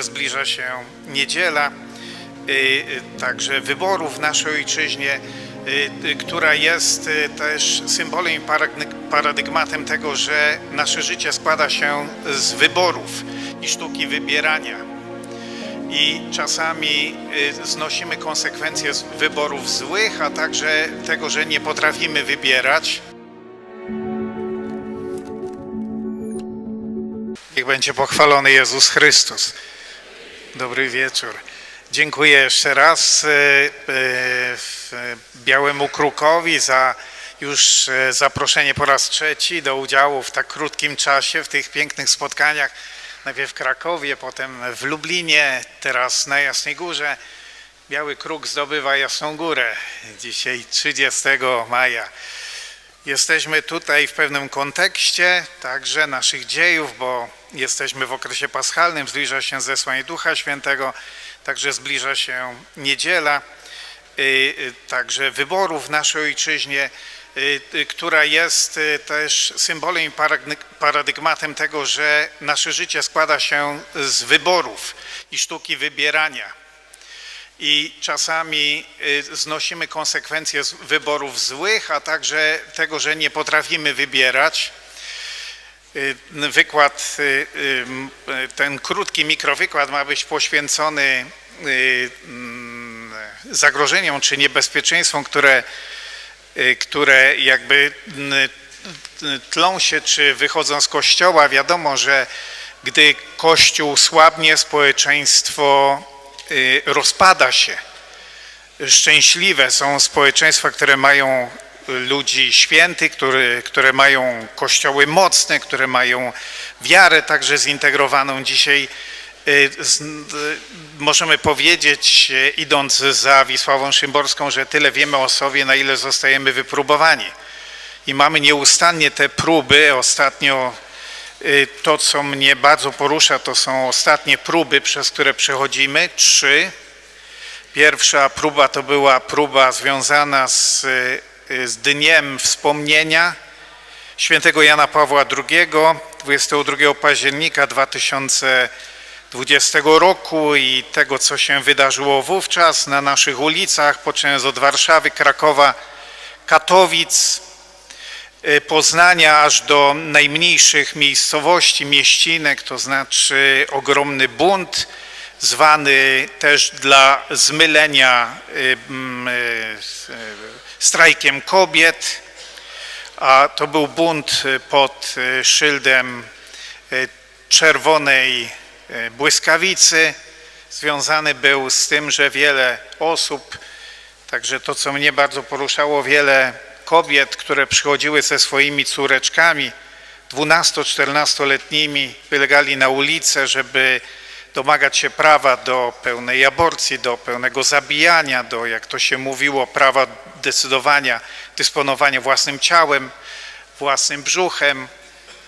Zbliża się niedziela, y, y, także wyborów w naszej ojczyźnie, y, która jest też symbolem i paradygmatem tego, że nasze życie składa się z wyborów i sztuki wybierania. I czasami znosimy konsekwencje wyborów złych, a także tego, że nie potrafimy wybierać. Niech będzie pochwalony Jezus Chrystus. Dobry wieczór. Dziękuję jeszcze raz e, e, w- Białemu Krukowi za już e, zaproszenie po raz trzeci do udziału w tak krótkim czasie w tych pięknych spotkaniach. Najpierw w Krakowie, potem w Lublinie, teraz na Jasnej Górze. Biały Kruk zdobywa Jasną Górę dzisiaj 30 maja. Jesteśmy tutaj w pewnym kontekście także naszych dziejów, bo jesteśmy w okresie paschalnym, zbliża się zesłanie Ducha Świętego, także zbliża się niedziela, y, y, także wyborów w naszej ojczyźnie, y, która jest też symbolem i paradygmatem tego, że nasze życie składa się z wyborów i sztuki wybierania i czasami y, znosimy konsekwencje wyborów złych, a także tego, że nie potrafimy wybierać. Y, Wykład, y, ten krótki mikrowykład ma być poświęcony zagrożeniom czy niebezpieczeństwom, które, które jakby tlą się czy wychodzą z kościoła. Wiadomo, że gdy kościół słabnie, społeczeństwo rozpada się. Szczęśliwe są społeczeństwa, które mają ludzi świętych, które, które mają kościoły mocne, które mają wiarę także zintegrowaną. Dzisiaj y, y, możemy powiedzieć, y, idąc za Wisławą Szymborską, że tyle wiemy o sobie, na ile zostajemy wypróbowani. I mamy nieustannie te próby. Ostatnio y, to, co mnie bardzo porusza, to są ostatnie próby, przez które przechodzimy. Trzy. Pierwsza próba to była próba związana z, y, z dniem wspomnienia świętego Jana Pawła II 22 października 2020 roku i tego, co się wydarzyło wówczas na naszych ulicach, poczynając od Warszawy, Krakowa, Katowic, y, Poznania aż do najmniejszych miejscowości, mieścinek, to znaczy ogromny bunt, zwany też dla zmylenia s- y, strajkiem kobiet, a to był bunt pod szyldem czerwonej błyskawicy. Związany był z tym, że wiele osób, także to, co mnie bardzo poruszało, wiele kobiet, które przychodziły ze swoimi córeczkami, 12-14-letnimi, wylegali na ulicę, żeby domagać się prawa do pełnej aborcji, do pełnego zabijania, do, jak to się mówiło, prawa decydowania, dysponowania własnym ciałem, własnym brzuchem.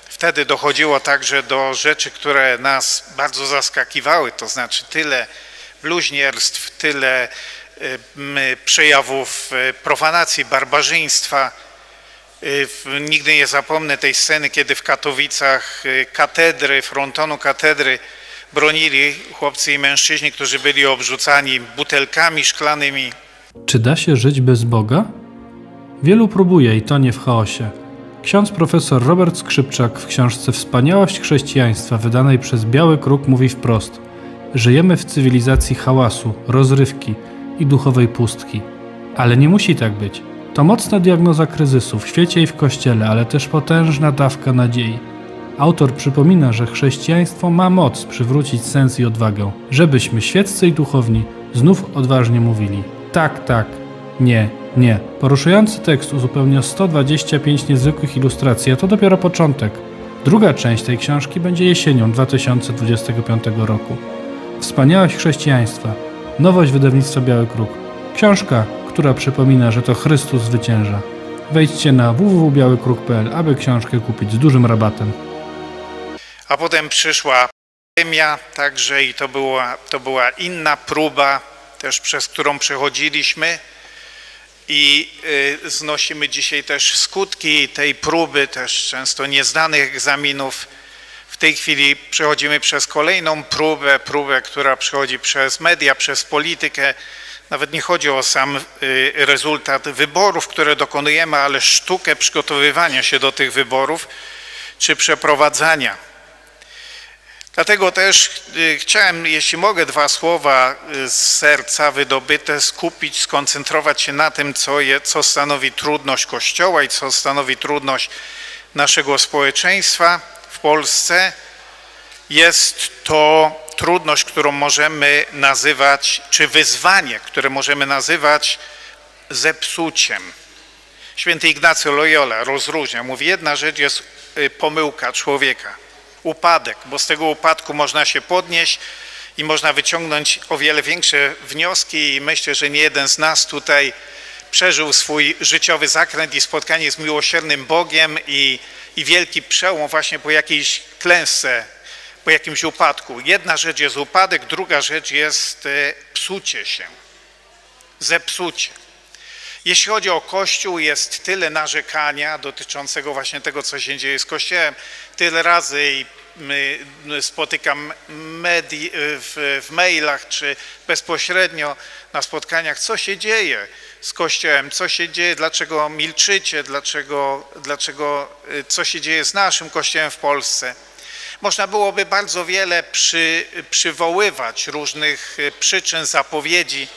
Wtedy dochodziło także do rzeczy, które nas bardzo zaskakiwały, to znaczy tyle bluźnierstw, tyle przejawów y, profanacji, barbarzyństwa. W- Nigdy nie zapomnę tej sceny, kiedy w Katowicach y, katedry, frontonu katedry bronili chłopcy i mężczyźni, którzy byli obrzucani butelkami szklanymi. Czy da się żyć bez Boga? Wielu próbuje i to nie w chaosie. Ksiądz profesor Robert Skrzypczak w książce Wspaniałość chrześcijaństwa wydanej przez Biały Kruk mówi wprost: Żyjemy w cywilizacji hałasu, rozrywki i duchowej pustki. Ale nie musi tak być. To mocna diagnoza kryzysu w świecie i w kościele, ale też potężna dawka nadziei. Autor przypomina, że chrześcijaństwo ma moc przywrócić sens i odwagę, żebyśmy świeccy i duchowni znów odważnie mówili: tak, tak, nie, nie. Poruszający tekst uzupełnia 125 niezwykłych ilustracji, a to dopiero początek. Druga część tej książki będzie jesienią 2025 roku. Wspaniałość chrześcijaństwa. Nowość wydawnictwa Biały Kruk. Książka, która przypomina, że to Chrystus zwycięża. Wejdźcie na www.białykruk.pl, aby książkę kupić z dużym rabatem. A potem przyszła pandemia także i to była, to była inna próba też przez którą przechodziliśmy i y, znosimy dzisiaj też skutki tej próby, też często nieznanych egzaminów tej chwili przechodzimy przez kolejną próbę, próbę, która przychodzi przez media, przez politykę. Nawet nie chodzi o sam y, rezultat wyborów, które dokonujemy, ale sztukę przygotowywania się do tych wyborów czy przeprowadzania. Dlatego też y, chciałem, jeśli mogę, dwa słowa y, z serca wydobyte skupić, skoncentrować się na tym, co, je, co stanowi trudność Kościoła i co stanowi trudność naszego społeczeństwa w Polsce. Jest to trudność, którą możemy nazywać, czy wyzwanie, które możemy nazywać zepsuciem. Święty Ignacy Loyola rozróżnia, mówi, jedna rzecz jest y, pomyłka człowieka, upadek, bo z tego upadku można się podnieść i można wyciągnąć o wiele większe wnioski i myślę, że nie jeden z nas tutaj przeżył swój życiowy zakręt i spotkanie z miłosiernym Bogiem i, i wielki przełom właśnie po jakiejś klęsce, po jakimś upadku. Jedna rzecz jest upadek, druga rzecz jest e, psucie się, zepsucie. Jeśli chodzi o Kościół, jest tyle narzekania dotyczącego właśnie tego, co się dzieje z Kościołem. Tyle razy i spotykam medi- w, w mailach czy bezpośrednio na spotkaniach, co się dzieje z Kościołem, co się dzieje, dlaczego milczycie, dlaczego, dlaczego y, co się dzieje z naszym Kościołem w Polsce. Można byłoby bardzo wiele przy, przywoływać różnych y, przyczyn, zapowiedzi.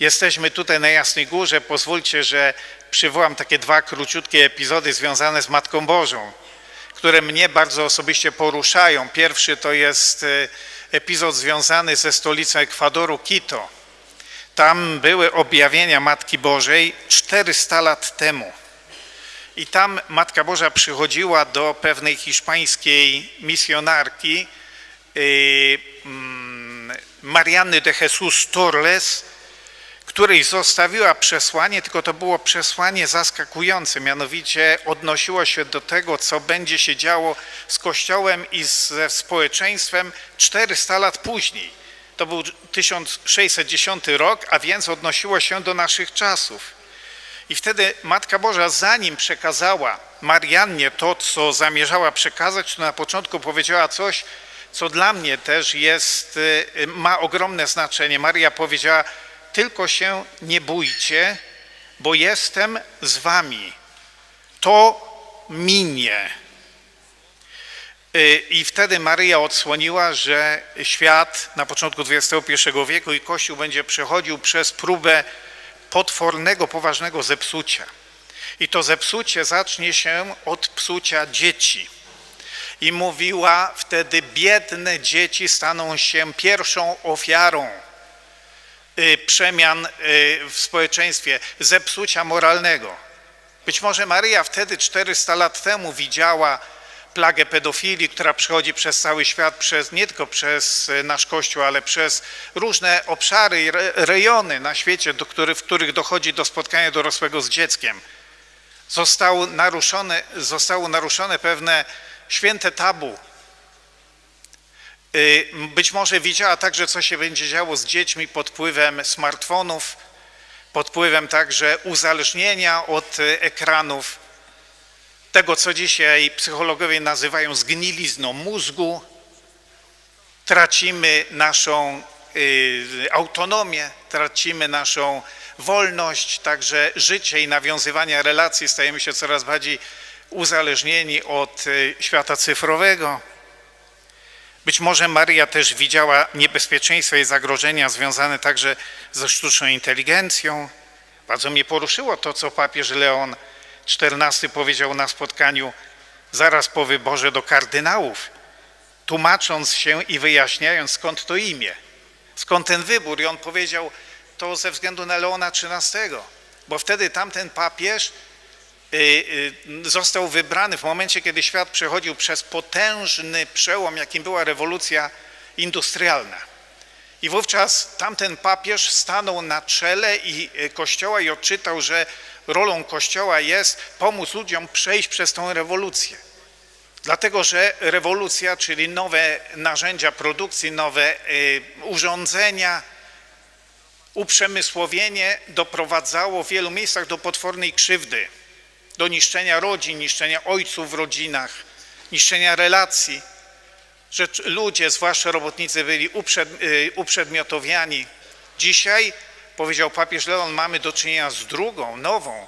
Jesteśmy tutaj na Jasnej Górze. Pozwólcie, że przywołam takie dwa króciutkie epizody związane z Matką Bożą, które mnie bardzo osobiście poruszają. Pierwszy to jest e, epizod związany ze stolicą Ekwadoru, Quito. Tam były objawienia Matki Bożej 400 lat temu. I tam Matka Boża przychodziła do pewnej hiszpańskiej misjonarki, yy, mm, Marianny de Jesus Torres, której zostawiła przesłanie, tylko to było przesłanie zaskakujące, mianowicie odnosiło się do tego, co będzie się działo z Kościołem i ze społeczeństwem 400 lat później. To był 1610 rok, a więc odnosiło się do naszych czasów. I wtedy Matka Boża, zanim przekazała Mariannie to, co zamierzała przekazać, to na początku powiedziała coś, co dla mnie też jest, y, ma ogromne znaczenie. Maria powiedziała, tylko się nie bójcie, bo jestem z wami. To minie. Y, I wtedy Maryja odsłoniła, że świat na początku XXI wieku i Kościół będzie przechodził przez próbę potwornego, poważnego zepsucia. I to zepsucie zacznie się od psucia dzieci. I mówiła wtedy, biedne dzieci staną się pierwszą ofiarą przemian y, w społeczeństwie, zepsucia moralnego. Być może Maryja wtedy 400 lat temu widziała plagę pedofilii, która przechodzi przez cały świat, przez, nie tylko przez y, nasz Kościół, ale przez różne obszary i re- rejony na świecie, do których, w których dochodzi do spotkania dorosłego z dzieckiem. Zostało naruszone, zostało naruszone pewne święte tabu. Y, Być może widziała także, co się będzie działo z dziećmi pod wpływem smartfonów, pod wpływem także uzależnienia od y, ekranów, tego, co dzisiaj psychologowie nazywają zgnilizną mózgu. Tracimy naszą y, autonomię, tracimy naszą wolność, także życie i nawiązywania relacji stajemy się coraz bardziej uzależnieni od świata cyfrowego. Być może Maria też widziała niebezpieczeństwa i zagrożenia związane także ze sztuczną inteligencją. Bardzo mnie poruszyło to, co papież Leon XIV powiedział na spotkaniu zaraz po wyborze do kardynałów, tłumacząc się i wyjaśniając skąd to imię, skąd ten wybór. I on powiedział to ze względu na Leona XIII, bo wtedy tamten papież został wybrany w momencie, kiedy świat przechodził przez potężny przełom, jakim była rewolucja industrialna. I wówczas tamten papież stanął na czele i y, Kościoła i odczytał, że rolą Kościoła jest pomóc ludziom przejść przez tą rewolucję. Dlatego, że rewolucja, czyli nowe narzędzia produkcji, nowe y, urządzenia, uprzemysłowienie doprowadzało w wielu miejscach do potwornej krzywdy, do niszczenia rodzin, niszczenia ojców w rodzinach, niszczenia relacji. że ludzie, zwłaszcza robotnicy, byli y, uprzedmiotowiani. Dzisiaj, powiedział papież Leon, mamy do czynienia z drugą, nową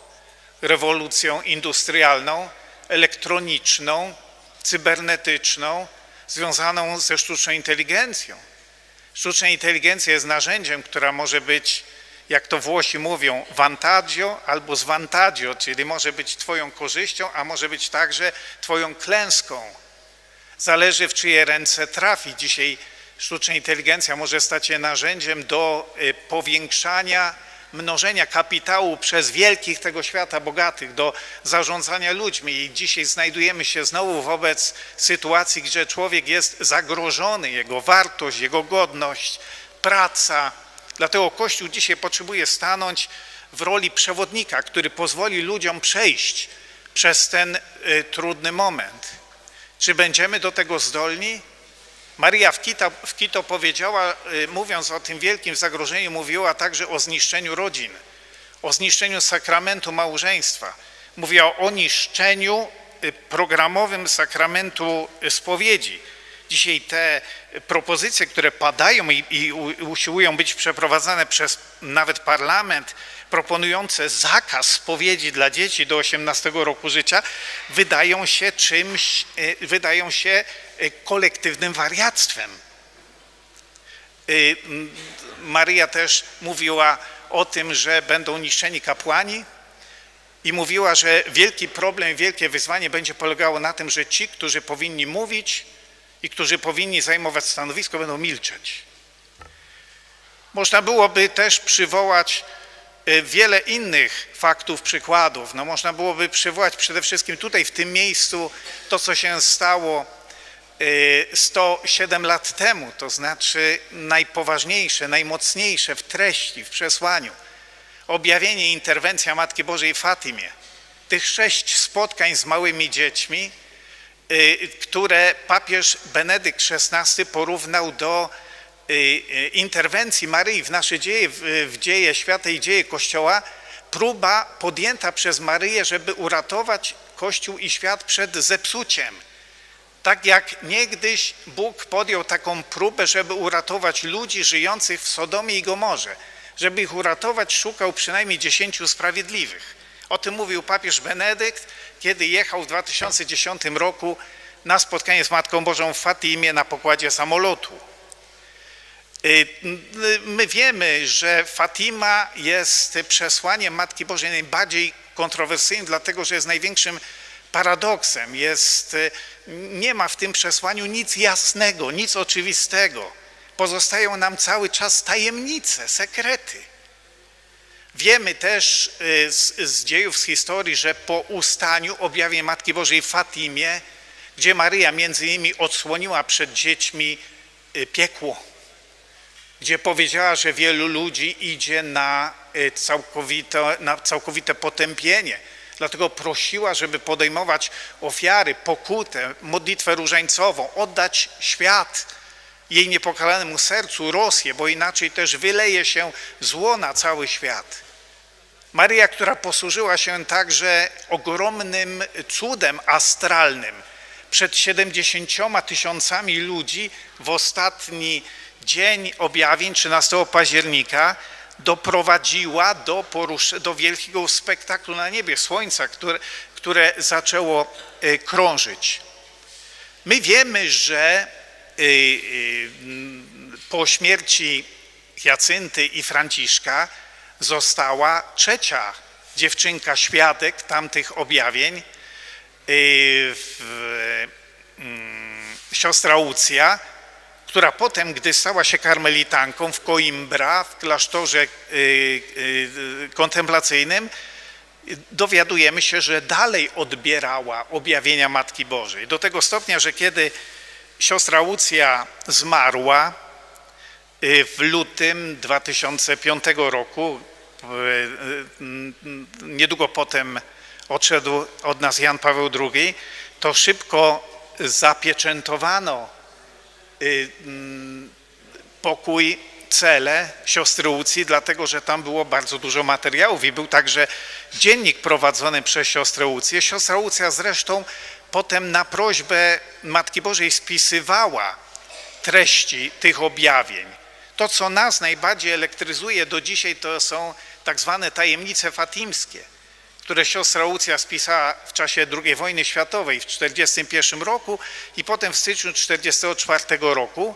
rewolucją industrialną, elektroniczną, cybernetyczną, związaną ze sztuczną inteligencją. Sztuczna inteligencja jest narzędziem, która może być, jak to Włosi mówią, vantaggio albo svantaggio, czyli może być Twoją korzyścią, a może być także Twoją klęską. Zależy w czyje ręce trafi. Dzisiaj sztuczna inteligencja może stać się narzędziem do y, powiększania mnożenia kapitału przez wielkich tego świata, bogatych, do zarządzania ludźmi. I dzisiaj znajdujemy się znowu wobec sytuacji, gdzie człowiek jest zagrożony, jego wartość, jego godność, praca. Dlatego Kościół dzisiaj potrzebuje stanąć w roli przewodnika, który pozwoli ludziom przejść przez ten y, trudny moment. Czy będziemy do tego zdolni? Maria w Quito powiedziała, y, mówiąc o tym wielkim zagrożeniu, mówiła także o zniszczeniu rodzin, o zniszczeniu sakramentu małżeństwa. Mówiła o niszczeniu y, programowym sakramentu y, spowiedzi. Dzisiaj te propozycje, które padają i, i usiłują być przeprowadzane przez nawet parlament, proponujące zakaz spowiedzi dla dzieci do 18 roku życia, wydają się czymś, y, wydają się y, kolektywnym wariactwem. Y, Maria też mówiła o tym, że będą niszczeni kapłani i mówiła, że wielki problem, wielkie wyzwanie będzie polegało na tym, że ci, którzy powinni mówić i którzy powinni zajmować stanowisko, będą milczeć. Można byłoby też przywołać y, wiele innych faktów, przykładów. No, można byłoby przywołać przede wszystkim tutaj, w tym miejscu, to, co się stało y, 107 lat temu, to znaczy najpoważniejsze, najmocniejsze w treści, w przesłaniu. Objawienie, interwencja Matki Bożej w Fatimie. Tych sześć spotkań z małymi dziećmi, y, które papież Benedykt XVI porównał do y, y, interwencji Maryi w nasze dzieje, w dzieje świata i dzieje Kościoła, próba podjęta przez Maryję, żeby uratować Kościół i świat przed zepsuciem. Tak jak niegdyś Bóg podjął taką próbę, żeby uratować ludzi żyjących w Sodomie i Gomorze. Żeby ich uratować, szukał przynajmniej dziesięciu sprawiedliwych. O tym mówił papież Benedykt, kiedy jechał w 2010 roku na spotkanie z Matką Bożą w Fatimie na pokładzie samolotu. Y, My wiemy, że Fatima jest przesłaniem Matki Bożej najbardziej kontrowersyjnym, dlatego że jest największym paradoksem. Jest, y, nie ma w tym przesłaniu nic jasnego, nic oczywistego. Pozostają nam cały czas tajemnice, sekrety. Wiemy też y, z, z dziejów, z historii, że po ustaniu objawień Matki Bożej w Fatimie, gdzie Maryja między innymi odsłoniła przed dziećmi y, piekło, gdzie powiedziała, że wielu ludzi idzie na y, całkowite, na całkowite potępienie. Dlatego prosiła, żeby podejmować ofiary, pokutę, modlitwę różańcową, oddać świat jej niepokalanemu sercu, Rosję, bo inaczej też wyleje się zło na cały świat. Maryja, która posłużyła się także ogromnym cudem astralnym. Przed 70 tysiącami ludzi w ostatni dzień objawień, 13 października, doprowadziła do, do wielkiego spektaklu na niebie, słońca, które, które zaczęło y, krążyć. My wiemy, że po śmierci Jacynty i Franciszka została trzecia dziewczynka świadek tamtych objawień, y, mm, siostra Łucja, która potem, gdy stała się karmelitanką w Coimbra, w klasztorze y, y, kontemplacyjnym, dowiadujemy się, że dalej odbierała objawienia Matki Bożej. Do tego stopnia, że kiedy siostra Łucja zmarła y, w lutym 2005 roku, y, y, niedługo potem odszedł od nas Jan Paweł II, to szybko zapieczętowano mm, pokój, cele siostry Łucji, dlatego że tam było bardzo dużo materiałów i był także dziennik prowadzony przez siostrę Łucję. Siostra Łucja zresztą potem na prośbę Matki Bożej spisywała treści tych objawień. To, co nas najbardziej elektryzuje do dzisiaj, to są tak zwane tajemnice fatimskie, które siostra Łucja spisała w czasie II wojny światowej w 1941 roku i potem w styczniu 1944 roku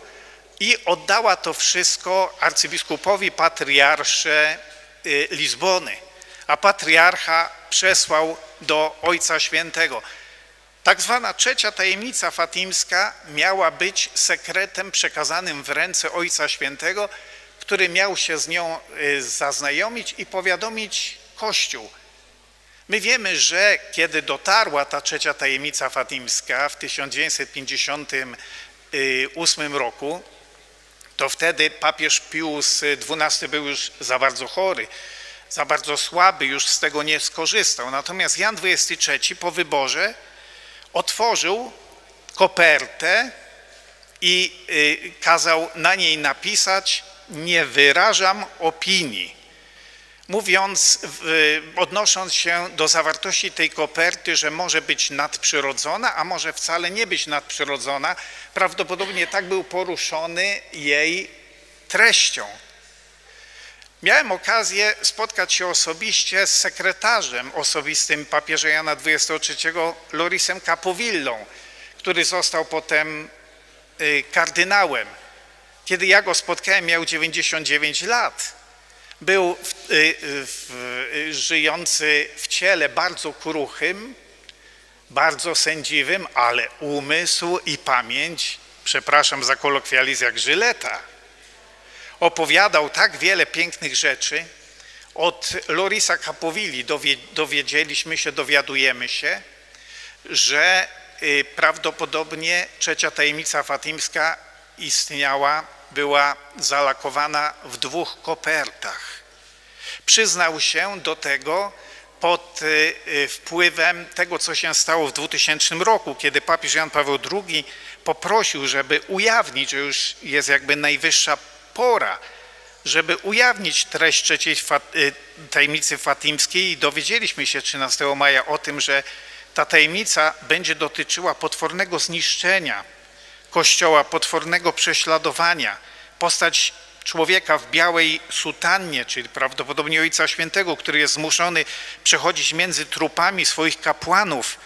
i oddała to wszystko arcybiskupowi patriarsze y, Lizbony, a patriarcha przesłał do Ojca Świętego. Tak zwana trzecia tajemnica fatimska miała być sekretem przekazanym w ręce Ojca Świętego, który miał się z nią y, zaznajomić i powiadomić Kościół. My wiemy, że kiedy dotarła ta trzecia tajemnica fatimska w 1958 roku, to wtedy papież Pius XII był już za bardzo chory, za bardzo słaby, już z tego nie skorzystał. Natomiast Jan XXIII po wyborze otworzył kopertę i y, kazał na niej napisać nie wyrażam opinii. Mówiąc, odnosząc się do zawartości tej koperty, że może być nadprzyrodzona, a może wcale nie być nadprzyrodzona, prawdopodobnie tak był poruszony jej treścią. Miałem okazję spotkać się osobiście z sekretarzem osobistym papieża Jana XXIII, Lorisem Capovillą, który został potem y, kardynałem. Kiedy ja go spotkałem, miał 99 lat. Był w, y, w, y, żyjący w ciele bardzo kruchym, bardzo sędziwym, ale umysł i pamięć, przepraszam za kolokwializm, jak żyleta opowiadał tak wiele pięknych rzeczy. Od Lorisa dowie, dowiedzieliśmy się, dowiadujemy się, że y, prawdopodobnie trzecia tajemnica fatimska istniała, była zalakowana w dwóch kopertach. Przyznał się do tego pod y, y, wpływem tego, co się stało w 2000 roku, kiedy papież Jan Paweł II poprosił, żeby ujawnić, że już jest jakby najwyższa pora, żeby ujawnić treść trzeciej y, tajemnicy fatimskiej i dowiedzieliśmy się 13 maja o tym, że ta tajemnica będzie dotyczyła potwornego zniszczenia Kościoła, potwornego prześladowania. Postać człowieka w białej sutannie, czyli prawdopodobnie Ojca Świętego, który jest zmuszony przechodzić między trupami swoich kapłanów,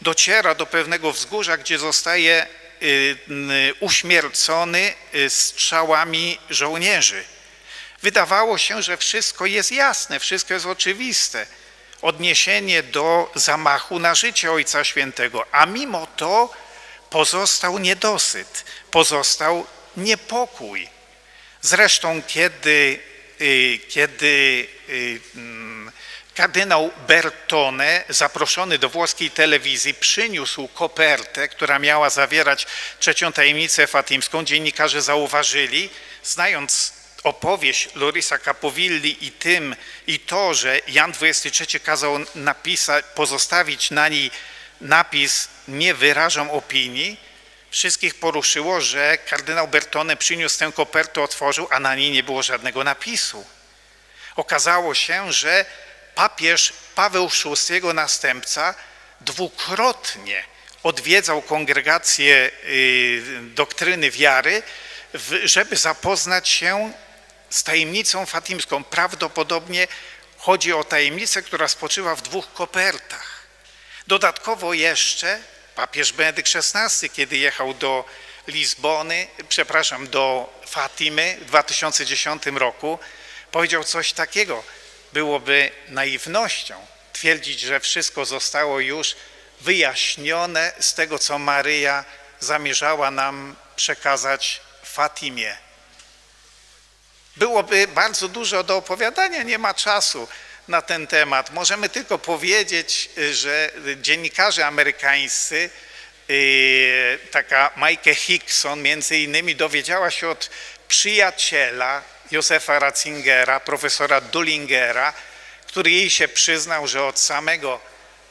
dociera do pewnego wzgórza, gdzie zostaje uśmiercony y, strzałami żołnierzy. Wydawało się, że wszystko jest jasne, wszystko jest oczywiste. Odniesienie do zamachu na życie Ojca Świętego, a mimo to pozostał niedosyt, pozostał niepokój. Zresztą, kiedy, y, kiedy y, kardynał Bertone, zaproszony do włoskiej telewizji, przyniósł kopertę, która miała zawierać trzecią tajemnicę fatimską, dziennikarze zauważyli, znając opowieść Lorisa Capovilli i tym, i to, że Jan XXIII kazał napisać, pozostawić na niej napis nie wyrażam opinii, wszystkich poruszyło, że kardynał Bertone przyniósł tę kopertę, otworzył, a na niej nie było żadnego napisu. Okazało się, że papież Paweł VI, jego następca, dwukrotnie odwiedzał kongregację y, doktryny wiary, żeby zapoznać się z tajemnicą fatimską. Prawdopodobnie chodzi o tajemnicę, która spoczywa w dwóch kopertach. Dodatkowo jeszcze papież Benedykt XVI, kiedy jechał do Lizbony, przepraszam, do Fatimy w 2010 roku, powiedział coś takiego. Byłoby naiwnością twierdzić, że wszystko zostało już wyjaśnione z tego, co Maryja zamierzała nam przekazać Fatimie. Byłoby bardzo dużo do opowiadania, nie ma czasu na ten temat. Możemy tylko powiedzieć, że dziennikarze amerykańscy, y, taka Mike Hickson między innymi dowiedziała się od przyjaciela Józefa Ratzingera, profesora Dullingera, który jej się przyznał, że od samego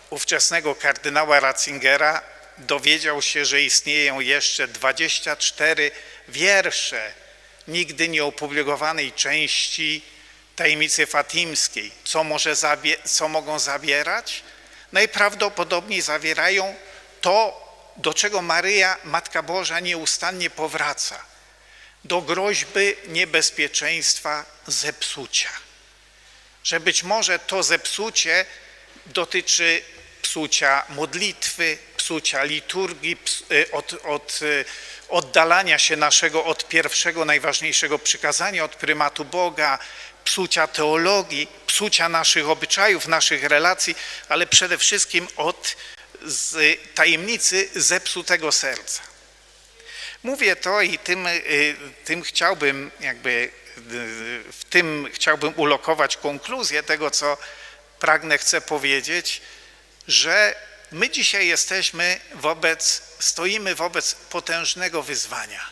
ówczesnego kardynała Ratzingera dowiedział się, że istnieją jeszcze 24 wiersze nigdy nie opublikowanej części tajemnicy fatimskiej. Co, może co mogą zawierać? Najprawdopodobniej zawierają to, do czego Maryja, Matka Boża, nieustannie powraca, do groźby niebezpieczeństwa zepsucia. Że być może to zepsucie dotyczy psucia modlitwy, psucia liturgii, y, od, od y, oddalania się naszego od pierwszego, najważniejszego przykazania, od prymatu Boga, psucia teologii, psucia naszych obyczajów, naszych relacji, ale przede wszystkim od tajemnicy zepsutego serca. Mówię to i tym, y, tym chciałbym jakby y, w tym chciałbym ulokować konkluzję tego, co pragnę, chcę powiedzieć, że my dzisiaj jesteśmy wobec, stoimy wobec potężnego wyzwania.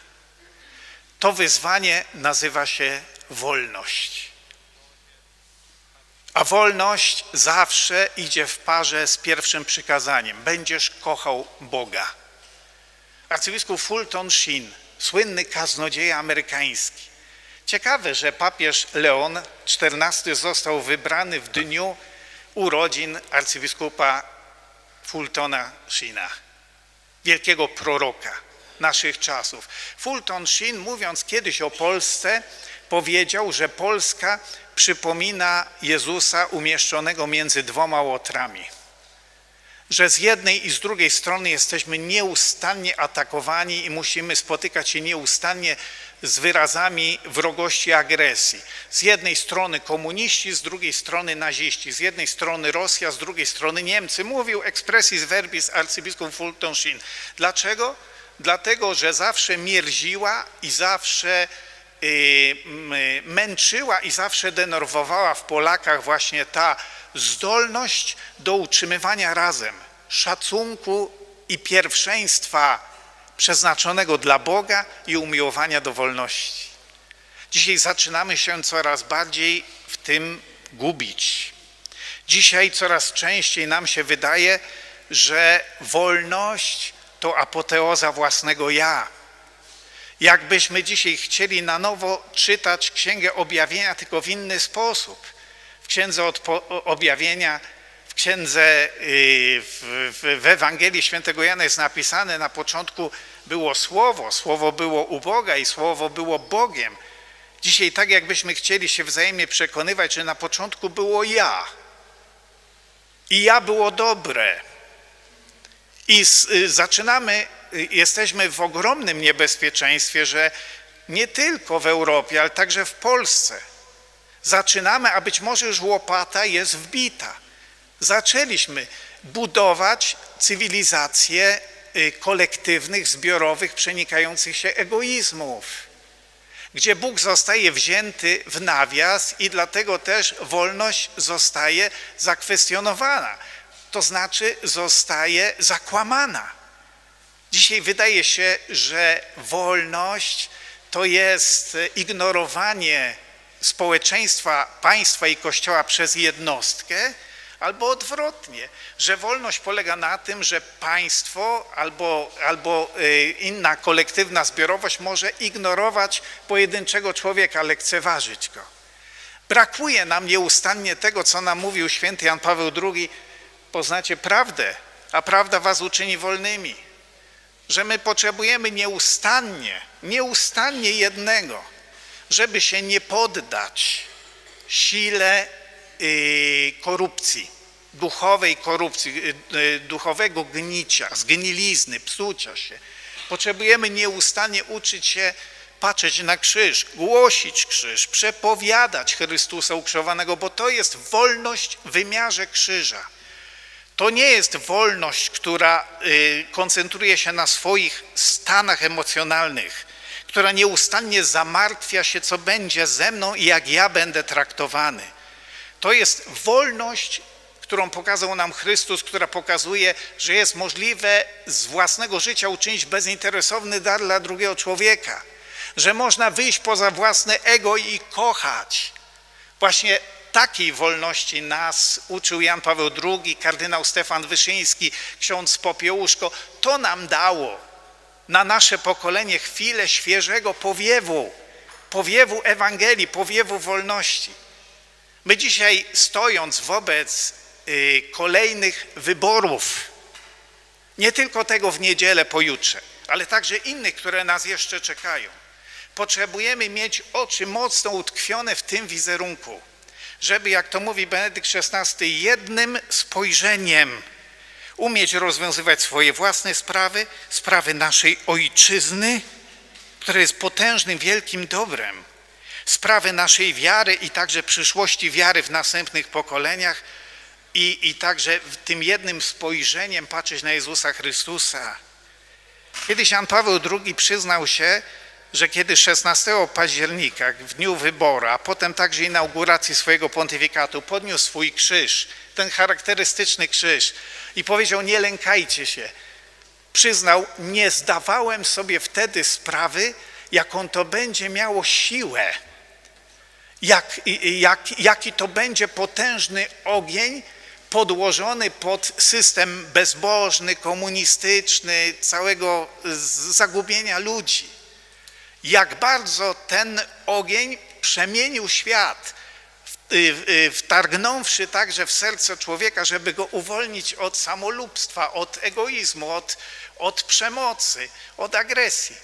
To wyzwanie nazywa się wolność. A wolność zawsze idzie w parze z pierwszym przykazaniem. Będziesz kochał Boga. Arcybiskup Fulton Sheen, słynny kaznodzieja amerykański. Ciekawe, że papież Leon XIV został wybrany w dniu urodzin arcybiskupa Fultona Sheena, wielkiego proroka naszych czasów. Fulton Sheen, mówiąc kiedyś o Polsce, powiedział, że Polska przypomina Jezusa umieszczonego między dwoma łotrami że z jednej i z drugiej strony jesteśmy nieustannie atakowani i musimy spotykać się nieustannie z wyrazami wrogości, agresji. Z jednej strony komuniści, z drugiej strony naziści, z jednej strony Rosja, z drugiej strony Niemcy. Mówił expressis verbis arcybiskup Fulton Sheen. Dlaczego? Dlatego, że zawsze mierziła i zawsze męczyła i zawsze denerwowała w Polakach właśnie ta zdolność do utrzymywania razem szacunku i pierwszeństwa przeznaczonego dla Boga i umiłowania do wolności. Dzisiaj zaczynamy się coraz bardziej w tym gubić. Dzisiaj coraz częściej nam się wydaje, że wolność to apoteoza własnego ja. Jakbyśmy dzisiaj chcieli na nowo czytać Księgę Objawienia, tylko w inny sposób. W Księdze Objawienia, w Księdze, yy, w, w, w Ewangelii Świętego Jana jest napisane, na początku było Słowo, Słowo było u Boga i Słowo było Bogiem. Dzisiaj tak jakbyśmy chcieli się wzajemnie przekonywać, że na początku było ja. I ja było dobre. I s- y, zaczynamy, y, jesteśmy w ogromnym niebezpieczeństwie, że nie tylko w Europie, ale także w Polsce zaczynamy, a być może już łopata jest wbita. Zaczęliśmy budować cywilizację y, kolektywnych, zbiorowych, przenikających się egoizmów, gdzie Bóg zostaje wzięty w nawias i dlatego też wolność zostaje zakwestionowana, to znaczy zostaje zakłamana. Dzisiaj wydaje się, że wolność to jest e, ignorowanie społeczeństwa, państwa i kościoła przez jednostkę, albo odwrotnie, że wolność polega na tym, że państwo albo, albo e, inna kolektywna zbiorowość może ignorować pojedynczego człowieka, lekceważyć go. Brakuje nam nieustannie tego, co nam mówił święty Jan Paweł II, poznacie prawdę, a prawda was uczyni wolnymi. Że my potrzebujemy nieustannie, nieustannie jednego, żeby się nie poddać sile y, korupcji, duchowej korupcji, y, y, duchowego gnicia, zgnilizny, psucia się. Potrzebujemy nieustannie uczyć się patrzeć na krzyż, głosić krzyż, przepowiadać Chrystusa ukrzyżowanego, bo to jest wolność w wymiarze krzyża. To nie jest wolność, która y, koncentruje się na swoich stanach emocjonalnych, która nieustannie zamartwia się, co będzie ze mną i jak ja będę traktowany. To jest wolność, którą pokazał nam Chrystus, która pokazuje, że jest możliwe z własnego życia uczynić bezinteresowny dar dla drugiego człowieka, że można wyjść poza własne ego i kochać. Właśnie takiej wolności nas uczył Jan Paweł II, kardynał Stefan Wyszyński, ksiądz Popiełuszko. To nam dało na nasze pokolenie chwilę świeżego powiewu, powiewu Ewangelii, powiewu wolności. My dzisiaj stojąc wobec y, kolejnych wyborów, Nie tylko tego w niedzielę, pojutrze, ale także innych, które nas jeszcze czekają. Potrzebujemy mieć oczy mocno utkwione w tym wizerunku, żeby, jak to mówi Benedykt XVI, jednym spojrzeniem umieć rozwiązywać swoje własne sprawy, sprawy naszej ojczyzny, która jest potężnym, wielkim dobrem, sprawy naszej wiary i także przyszłości wiary w następnych pokoleniach i, i także tym jednym spojrzeniem patrzeć na Jezusa Chrystusa. Kiedyś Jan Paweł II przyznał się, że kiedy 16 października, w dniu wyboru, a potem także inauguracji swojego pontyfikatu, podniósł swój krzyż, ten charakterystyczny krzyż i powiedział: Nie lękajcie się. Przyznał: Nie zdawałem sobie wtedy sprawy, jaką to będzie miało siłę, jak, jak, jaki to będzie potężny ogień podłożony pod system bezbożny, komunistyczny, całego zagubienia ludzi. Jak bardzo ten ogień przemienił świat, y- y- wtargnąwszy także w serce człowieka, żeby go uwolnić od samolubstwa, od egoizmu, od, od przemocy, od agresji.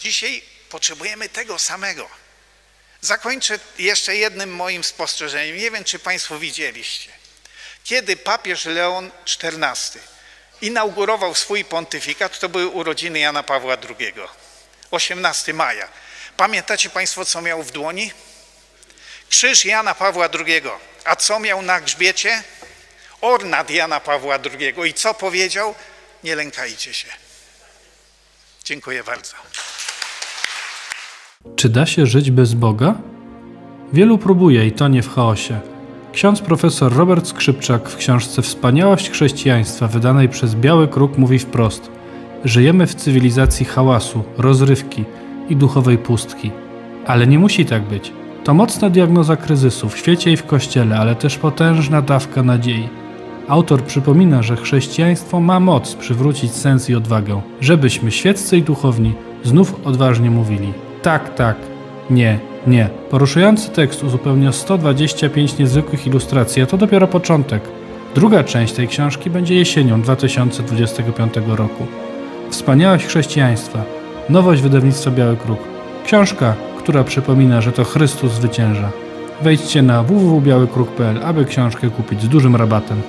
Dzisiaj potrzebujemy tego samego. Zakończę jeszcze jednym moim spostrzeżeniem. Nie wiem, czy Państwo widzieliście. Kiedy papież Leon XIV inaugurował swój pontyfikat, to były urodziny Jana Pawła II. 18 maja. Pamiętacie Państwo, co miał w dłoni? Krzyż Jana Pawła II. A co miał na grzbiecie? Ornat Jana Pawła II. I co powiedział? Nie lękajcie się. Dziękuję bardzo. Czy da się żyć bez Boga? Wielu próbuje i to nie w chaosie. Ksiądz profesor Robert Skrzypczak w książce Wspaniałość chrześcijaństwa wydanej przez Biały Kruk mówi wprost: Żyjemy w cywilizacji hałasu, rozrywki i duchowej pustki. Ale nie musi tak być. To mocna diagnoza kryzysu w świecie i w kościele, ale też potężna dawka nadziei. Autor przypomina, że chrześcijaństwo ma moc przywrócić sens i odwagę, żebyśmy świeccy i duchowni znów odważnie mówili: tak, tak, nie, nie. Poruszający tekst uzupełnia 125 niezwykłych ilustracji, a to dopiero początek. Druga część tej książki będzie jesienią 2025 roku. Wspaniałość chrześcijaństwa. Nowość wydawnictwa Biały Kruk. Książka, która przypomina, że to Chrystus zwycięża. Wejdźcie na www.białykruk.pl, aby książkę kupić z dużym rabatem.